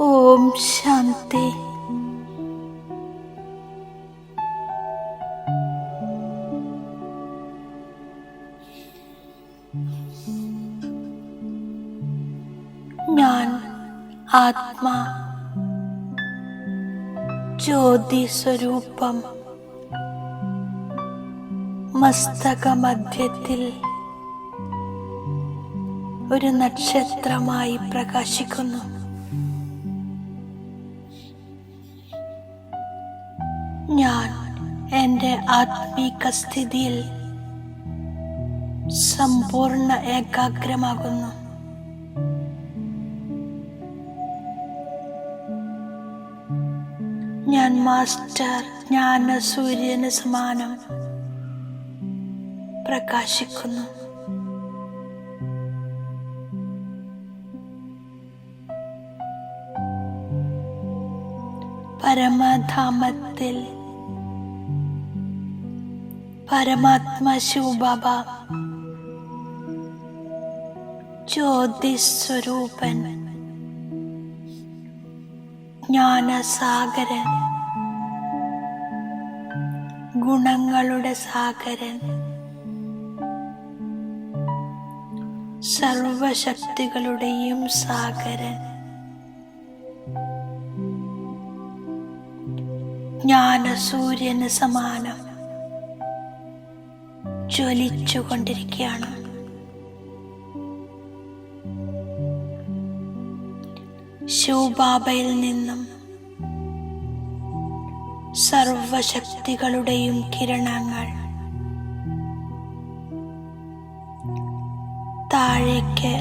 ഓം ശാന്തി. ഞാൻ ആത്മാ. ജ്യോതി സ്വരൂപം മസ്തകമധ്യത്തിൽ ഒരു നക്ഷത്രമായി പ്രകാശിക്കുന്നു. എന്റെ ആത്മീക സ്ഥിതിയിൽ സമ്പൂർണ ഏകാഗ്രമാകുന്നു. ഞാൻ മാസ്റ്റർ ജ്ഞാന സൂര്യന് സമാനം പ്രകാശിക്കുന്നു. പരമധാമത്തിൽ പരമാത്മ ശിവബാബ. ജ്യോതിസ്വരൂപൻ. ജ്ഞാനസാഗരൻ. ഗുണങ്ങളുടെ സാഗരൻ. സർവശക്തികളുടെയും സാഗരൻ. ജ്ഞാനസൂര്യന് സമാനം. ജ്വലിച്ചുകൊണ്ടിരിക്കുകയാണ്. ശിവബാബയിൽ നിന്നും സർവശക്തികളുടെയും കിരണങ്ങൾ താഴേക്ക്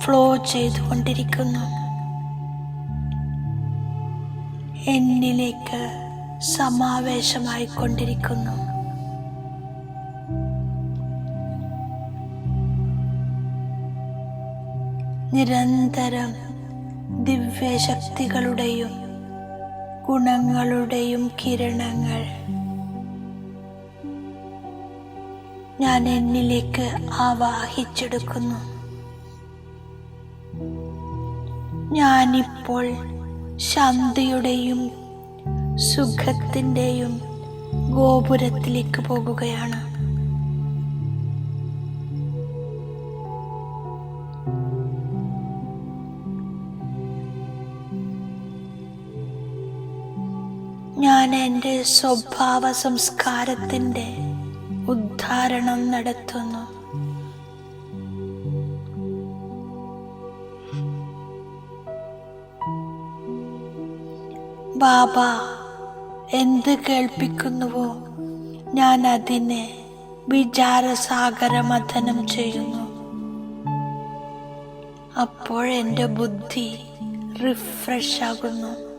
ഫ്ലോ ചെയ്തുകൊണ്ടിരിക്കുന്നു. എന്നിലേക്ക് സമാവേശമായി നിരന്തരം ദിവ്യശക്തികളുടെയും ഗുണങ്ങളുടെയും കിരണങ്ങൾ ഞാൻ എന്നിലേക്ക് ആവാഹിച്ചെടുക്കുന്നു. ഞാനിപ്പോൾ ശാന്തിയുടെയും സുഖത്തിന്റെയും ഗോപുരത്തിലേക്ക് പോകുകയാണ്. എന്റെ സ്വഭാവ സംസ്കാരത്തിന്റെ ഉദ്ധാരണം നടത്തുന്നു. ബാബ എന്ത് കേൾപ്പിക്കുന്നുവോ? ഞാൻ അതിനെ വിചാരസാഗരമഥനം ചെയ്യുന്നു. അപ്പോൾ എന്റെ ബുദ്ധി റിഫ്രഷ് ആകുന്നു.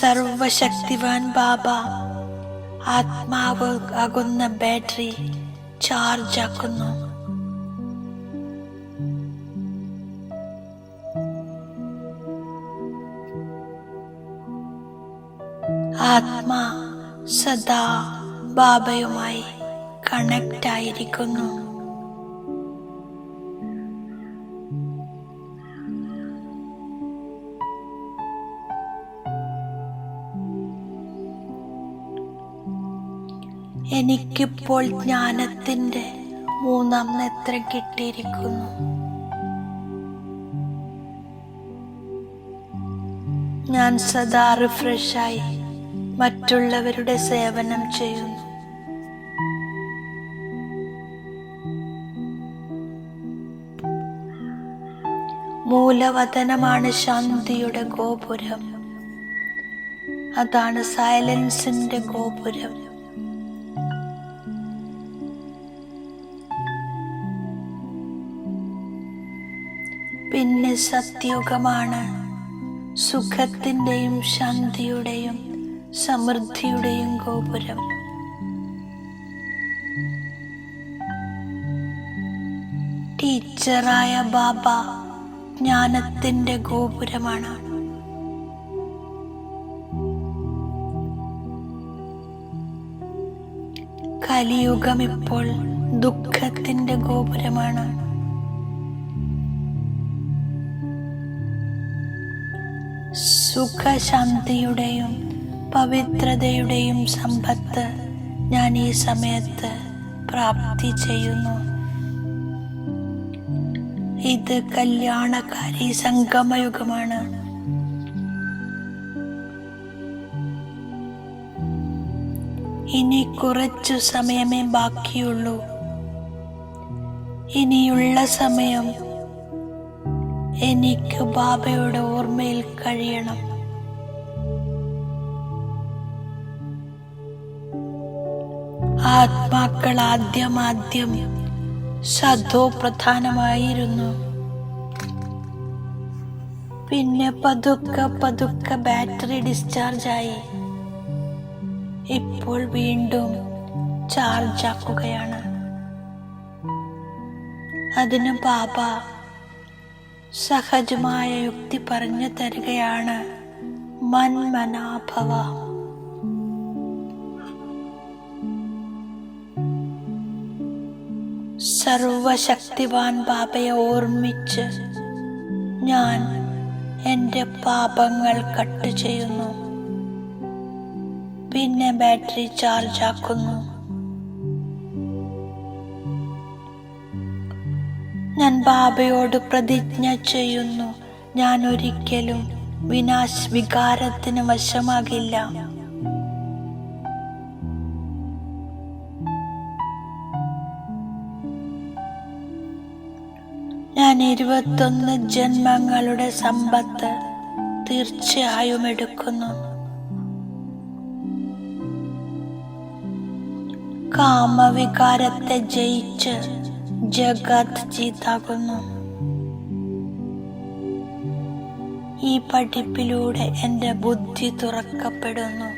സർവശക്തിവാൻ ബാബ. ആത്മാവ് ആകുന്ന ബാറ്ററി ചാർജ് ആക്കുന്നു. ആത്മാ സദാ ബാബയുമായി കണക്റ്റ് ആയിരിക്കുന്നു. എനിക്കിപ്പോൾ ജ്ഞാനത്തിന്റെ മൂന്നാം നേത്രം കിട്ടിയിരിക്കുന്നു. ഞാൻ സദാ റിഫ്രഷായി മറ്റുള്ളവരുടെ സേവനം ചെയ്യുന്നു. മൂലവതനമാണ് ശാന്തിയുടെ ഗോപുരം. അതാണ് സൈലൻസിന്റെ ഗോപുരം. പിന്നെ സത്യുഗമാണ്. സുഖത്തിന്റെയും ശാന്തിയുടെയും സമൃദ്ധിയുടെയും ഗോപുരം. ടീച്ചറായ ബാബ ജ്ഞാനത്തിന്റെ ഗോപുരമാണ്. കലിയുഗം ഇപ്പോൾ ദുഃഖത്തിന്റെ ഗോപുരമാണ്. സുഖശാന്തിയുടെയും പവിത്രതയുടെയും സമ്പത്ത് ഞാൻ ഈ സമയത്ത് പ്രാപ്തി ചെയ്യുന്നു. ഇത് കല്യാണകാരി സംഗമയുഗമാണ്. ഇനി കുറച്ചു സമയമേ ബാക്കിയുള്ളൂ. ഇനിയുള്ള സമയം എനിക്ക് ബാബയുടെ ഓർമ്മയിൽ കഴിയണം. ആത്മാക്കൾ ആദ്യം ആദ്യം സദോ പ്രധാനമായിരുന്നു. പിന്നെ പതുക്കെ പതുക്കെ ബാറ്ററി ഡിസ്ചാർജ് ആയി ഇപ്പോൾ വീണ്ടും ചാർജ് ആക്കുകയാണ് അതിന് ബാബ സഹജമായ യുക്തി പറഞ്ഞു തരികയാണ് മന്മനാഭവ. സർവശക്തിവാൻ ബാബയെ ഓർമ്മിച്ച് ഞാൻ എന്റെ പാപങ്ങൾ കട്ട് ചെയ്യുന്നു. പിന്നെ ബാറ്ററി ചാർജ് ആക്കുന്നു ഞാൻ ബാബയോട് പ്രതിജ്ഞ ചെയ്യുന്നു. ഞാൻ ഒരിക്കലും വിനാശ് വികാരത്തിന് വശമാകില്ല. ഞാൻ ഇരുപത്തൊന്ന് ജന്മങ്ങളുടെ സമ്പത്ത് തീർച്ചയായും എടുക്കുന്നു. കാമവികാരത്തെ ജയിച്ച് ജഗത് ജീതാകുന്നു ഈ പഠിപ്പിലൂടെ എന്റെ ബുദ്ധി തുറക്കപ്പെടുന്നു.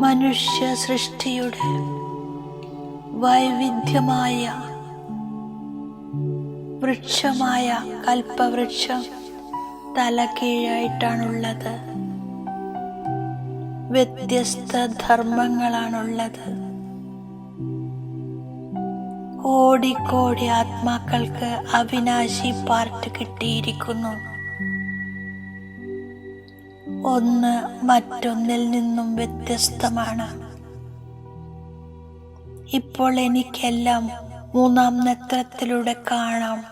മനുഷ്യ സൃഷ്ടിയുടെ വൈവിധ്യമായ വൃക്ഷമായ കൽപ്പവൃക്ഷം തല കീഴായിട്ടാണുള്ളത് വ്യത്യസ്ത ധർമ്മങ്ങളാണുള്ളത്. കോടിക്കോടി ആത്മാക്കൾക്ക് അവിനാശി പാർട്ട് കിട്ടിയിരിക്കുന്നു. ഒന്ന് മറ്റൊന്നിൽ നിന്നും വ്യത്യസ്തമാണ്. ഇപ്പോൾ എനിക്കെല്ലാം മൂന്നാം നക്ഷത്രത്തിലൂടെ കാണാം.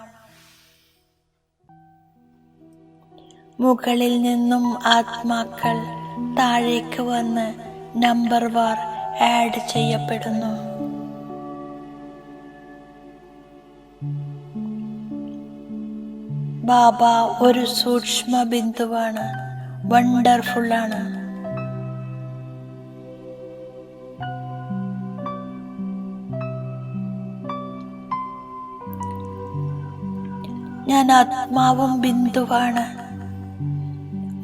മുകളിൽ നിന്നും ആത്മാക്കൾ താഴേക്ക് വന്ന് നമ്പർ വാർ ആഡ് ചെയ്യപ്പെടുന്നു. ബാബ ഒരു സൂക്ഷ്മ ബിന്ദുവാണ്. വണ്ടർഫുൾ ആണ്. ഞാൻ ആത്മാവും ബിന്ദുവാണ്.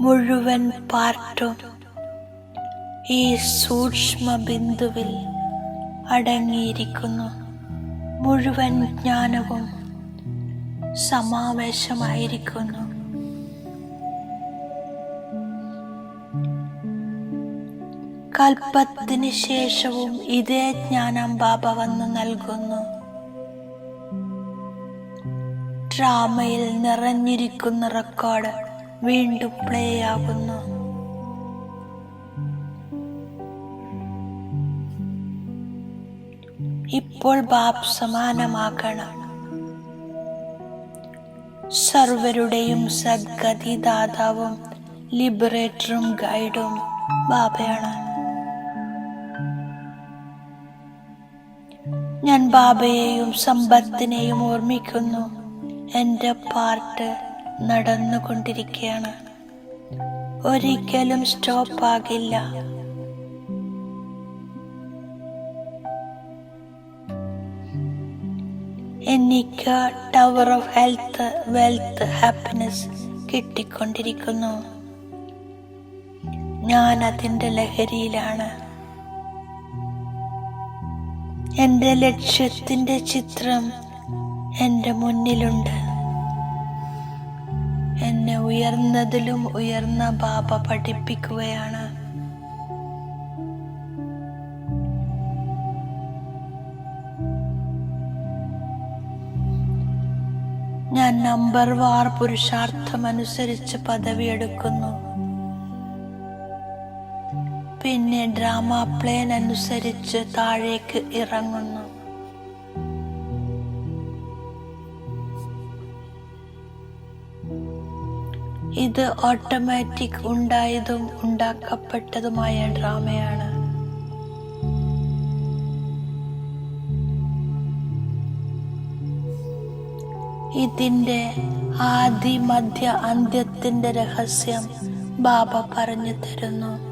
മുഴുവൻ പാർട്ടും ഈ സൂക്ഷ്മ ബിന്ദുവിൽ അടങ്ങിയിരിക്കുന്നു. മുഴുവൻ ജ്ഞാനവും സമാവേശമായിരിക്കുന്നു. കൽപ്പത്തിന് ശേഷവും ഇതേ ജ്ഞാനം ബാബ വന്ന് നൽകുന്നു. ഡ്രാമയിൽ നിറഞ്ഞിരിക്കുന്ന റെക്കോർഡ് വീണ്ടും പ്ലേ ആകുന്നു. ഇപ്പോൾ ബാബ് സമാനമാകണം. സർവരുടെയും സദ്ഗതി ദാതാവും ലിബറേറ്ററും ഗൈഡും ബാബയാണ്. ഞാൻ ബാബയെയും സമ്പത്തിനെയും ഓർമ്മിക്കുന്നു. എന്റെ പാർട്ട് നടന്നുകൊണ്ടിരിക്കുകയാണ്. ഒരിക്കലും സ്റ്റോപ്പ് ആകില്ല. എനിക്ക് tower of health wealth happiness കിട്ടിക്കൊണ്ടിരിക്കുന്നു. ഞാൻ അതിന്റെ ലഹരിയിലാണ്. എന്റെ ലക്ഷ്യത്തിന്റെ ചിത്രം എന്റെ മുന്നിലുണ്ട്. ഉയർന്നതിലും ഉയർന്ന ബാബ പഠിപ്പിക്കുകയാണ്. ഞാൻ നമ്പർ വാർ പുരുഷാർത്ഥം അനുസരിച്ച് പദവി എടുക്കുന്നു പിന്നെ ഡ്രാമ പ്ലേൻ അനുസരിച്ച് താഴേക്ക് ഇറങ്ങുന്നു. ഇത് ഓട്ടോമാറ്റിക് ഉണ്ടായതും ഉണ്ടാക്കപ്പെട്ടതുമായ ഡ്രാമയാണ്. ഇതിന്റെ ആദി മധ്യ അന്ത്യത്തിന്റെ രഹസ്യം ബാബ പറഞ്ഞു തരുന്നു.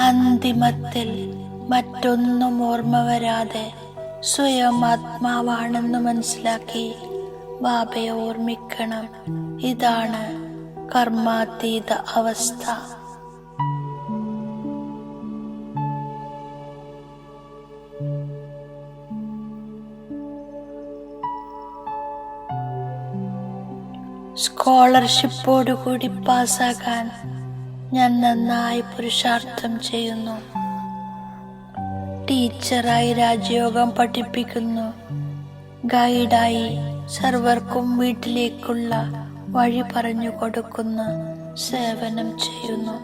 അന്തിമത്തിൽ മറ്റൊന്നും ഓർമ്മ വരാതെ സ്വയം ആത്മാവാണെന്ന് മനസ്സിലാക്കി ബാബയെ ഓർമ്മിക്കണം. ഇതാണ് കർമാതീത അവസ്ഥ. സ്കോളർഷിപ്പോടുകൂടി പാസ്സാകാൻ ഞാൻ നന്നായി പുരുഷാർത്ഥം ചെയ്യുന്നു. ടീച്ചറായി രാജയോഗം പഠിപ്പിക്കുന്നു. ഗൈഡായി സർവർക്കും വീട്ടിലേക്കുള്ള വഴി പറഞ്ഞു കൊടുക്കുന്ന സേവനം ചെയ്യുന്നു.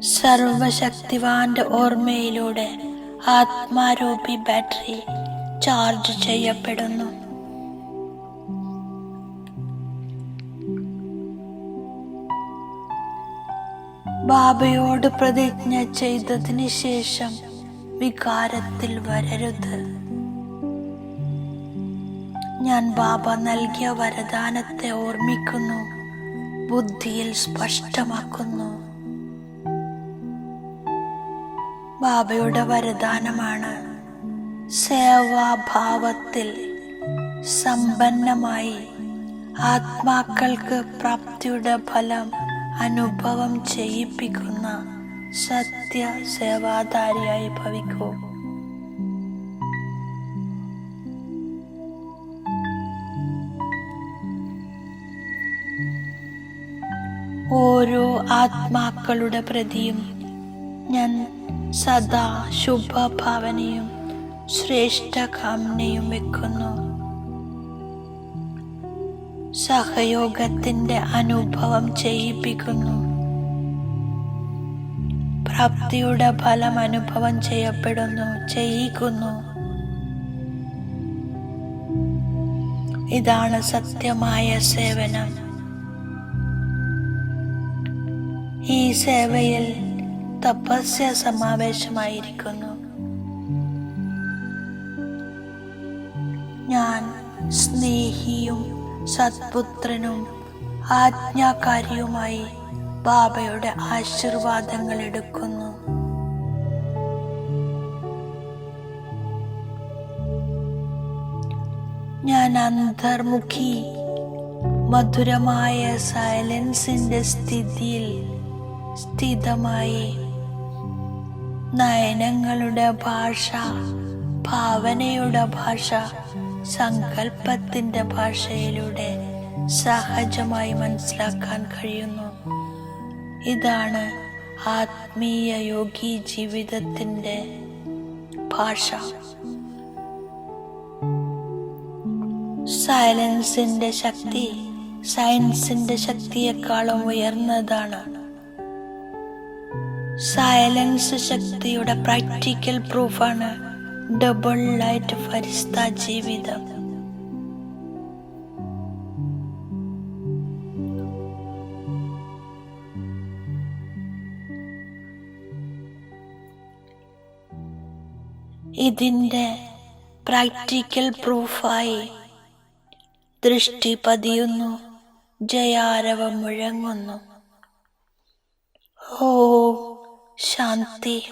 സർവശക്തിവാന്റെ ഓർമ്മയിലൂടെ ആത്മാരൂപി ബാറ്ററി ചാർജ് ചെയ്യപ്പെടുന്നു. ബാബയോട് പ്രതിജ്ഞ ചെയ്തതിന് ശേഷം വികാരത്തിൽ വരരുത്. ഞാൻ ബാബ നൽകിയ വരദാനത്തെ ഓർമ്മിക്കുന്നു ബുദ്ധിയിൽ സ്പഷ്ടമാക്കുന്നു. ബാബയുടെ വരദാനമാണ് സേവാഭാവത്തിൽ സമ്പന്നമായി ആത്മാക്കൾക്ക് പ്രാപ്തിയുടെ ഫലം അനുഭവം ചെയ്യിപ്പിക്കുന്ന സത്യ സേവാധാരിയായി ഭവിക്കൂ. ഓരോ ആത്മാക്കളുടെ പ്രതിയും ഞാൻ സദാ ശുഭഭാവനയും ശ്രേഷ്ഠ കാമനയും വെക്കുന്നു. സഹയോഗത്തിന്റെ അനുഭവം ചെയ്യിപ്പിക്കുന്നു. പ്രാപ്തിയുടെ ഫലം അനുഭവം ചെയ്യപ്പെടുന്നു ചെയ്യിക്കുന്നു. ഇതാണ് സത്യമായ സേവനം. ഈ സേവയിൽ തപസ്യ സമാവേശമായിരിക്കുന്നു. ഞാൻ സ്നേഹിയും സത്പുത്രനും ആജ്ഞാകാരിയുമായി ബാബയുടെ ആശീർവാദങ്ങൾ എടുക്കുന്നു. ഞാൻ അന്തർമുഖി മധുരമായ സൈലൻസിന്റെ സ്ഥിതിയിൽ സ്ഥിതമായി നയനങ്ങളുടെ ഭാഷ ഭാവനയുടെ ഭാഷ സങ്കല്പത്തിന്റെ ഭാഷയിലൂടെ സഹജമായി മനസ്സിലാക്കാൻ കഴിയുന്നു. ഇതാണ് ആത്മീയ യോഗി ജീവിതത്തിന്റെ ഭാഷ. സൈലൻസിന്റെ ശക്തി സയൻസിന്റെ ശക്തിയെക്കാളും ഉയർന്നതാണ്. സയലൻസ് ശക്തിയുടെ പ്രാക്ടിക്കൽ പ്രൂഫാണ് ഡബിൾ ലൈറ്റ് ഫരിസ്ത ജീവിതം ഇതിന്റെ പ്രാക്ടിക്കൽ പ്രൂഫായി ദൃഷ്ടി പതിയുന്നു ജയാരവം മുഴങ്ങുന്നു. ഓ ശാന്തി.